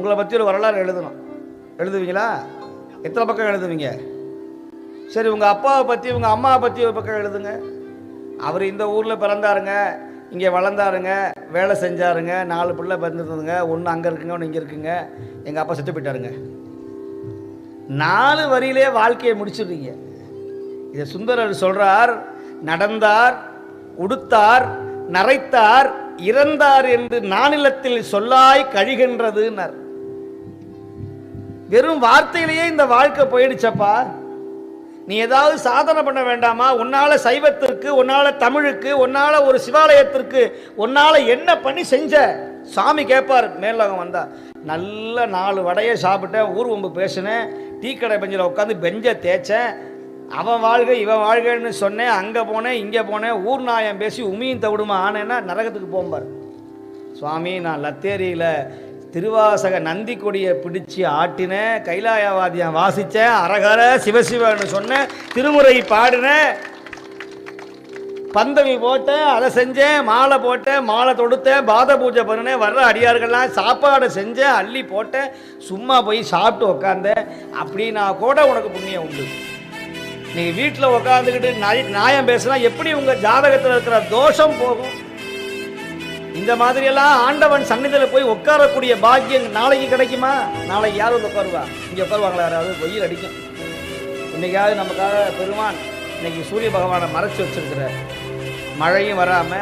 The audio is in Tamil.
உங்களை பற்றி ஒரு வரலாறு எழுதணும். எழுதுவீங்களா? எத்தனை பக்கம் எழுதுவீங்க? சரி உங்கள் அப்பாவை பற்றி உங்கள் அம்மாவை பற்றி ஒரு பக்கம் எழுதுங்க. அவர் இந்த ஊரில் பிறந்தாருங்க இங்கே வளர்ந்தாருங்க வேலை செஞ்சாருங்க நாலு பிள்ளை பிறந்திருந்ததுங்க ஒன்று அங்கே இருக்குங்க ஒன்று இங்கே இருக்குங்க. எங்கள் அப்பா செத்து போயிட்டாருங்க. நாலு வரியிலே வாழ்க்கையை முடிச்சிடுறீங்க. இதை சுந்தரர் சொல்கிறார் நடந்தார் உடுத்தார் நரைத்தார் இறந்தார் என்று நானிலத்தில் சொல்லாய் கழிகின்றதுன்னார். வெறும் வார்த்தையிலேயே இந்த வாழ்க்கை போயிடுச்சப்பா. நீ ஏதாவது சாதனை பண்ண வேண்டாமா? உன்னால சைவத்திற்கு உன்னால தமிழுக்கு உன்னால ஒரு சிவாலயத்திற்கு உன்னால என்ன பண்ணி செஞ்ச? சாமி கேட்பார் மேலகம் வந்தா. நல்ல நாலு வடையை சாப்பிட்டேன் ஊர் வம்பு பேசினேன் டீ கடை பெஞ்சில் உட்காந்து பெஞ்சை தேய்ச்சேன். அவன் வாழ்க இவன் வாழ்கன்னு சொன்னேன் அங்கே போனேன் இங்கே போனேன் ஊர் நாயம் பேசி உமியும் தவிடுமா ஆனேன்னா நரகத்துக்கு போம்பார். சுவாமி நான் லத்தேரியில் திருவாசக நந்தி கொடியை பிடிச்சி ஆட்டினேன் கைலாயவாதியம் வாசித்தேன் அரகர சிவசிவன்னு சொன்னேன் திருமுறை பாடினேன் பந்தல் போட்டேன் அதை செஞ்சேன் மாலை போட்டேன் மாலை தொடுத்தேன் பாத பூஜை பண்ணினேன் வர்ற அடியார்கள்லாம் சாப்பாடை செஞ்சேன் அள்ளி போட்டேன் சும்மா போய் சாப்பிட்டு உக்காந்தேன் அப்படின்னா கூட உனக்கு புண்ணியம் உண்டு. நீங்கள் வீட்டில் உக்காந்துக்கிட்டு நாய் நியாயம் பேசினா எப்படி உங்கள் ஜாதகத்தில் இருக்கிற தோஷம் போகும்? இந்த மாதிரியெல்லாம் ஆண்டவன் சந்நிதியில் போய் உட்காரக்கூடிய பாக்கியம் நாளைக்கு கிடைக்குமா? நாளைக்கு யார் வந்து உட்காருவா? இங்கே உட்காருவாங்களா யாராவது? வெயில் அடிக்கும். இன்னைக்காவது நமக்காக பெருமான் இன்னைக்கு சூரிய பகவானை மறைச்சு வச்சிருக்கிற மழையும் வராமல்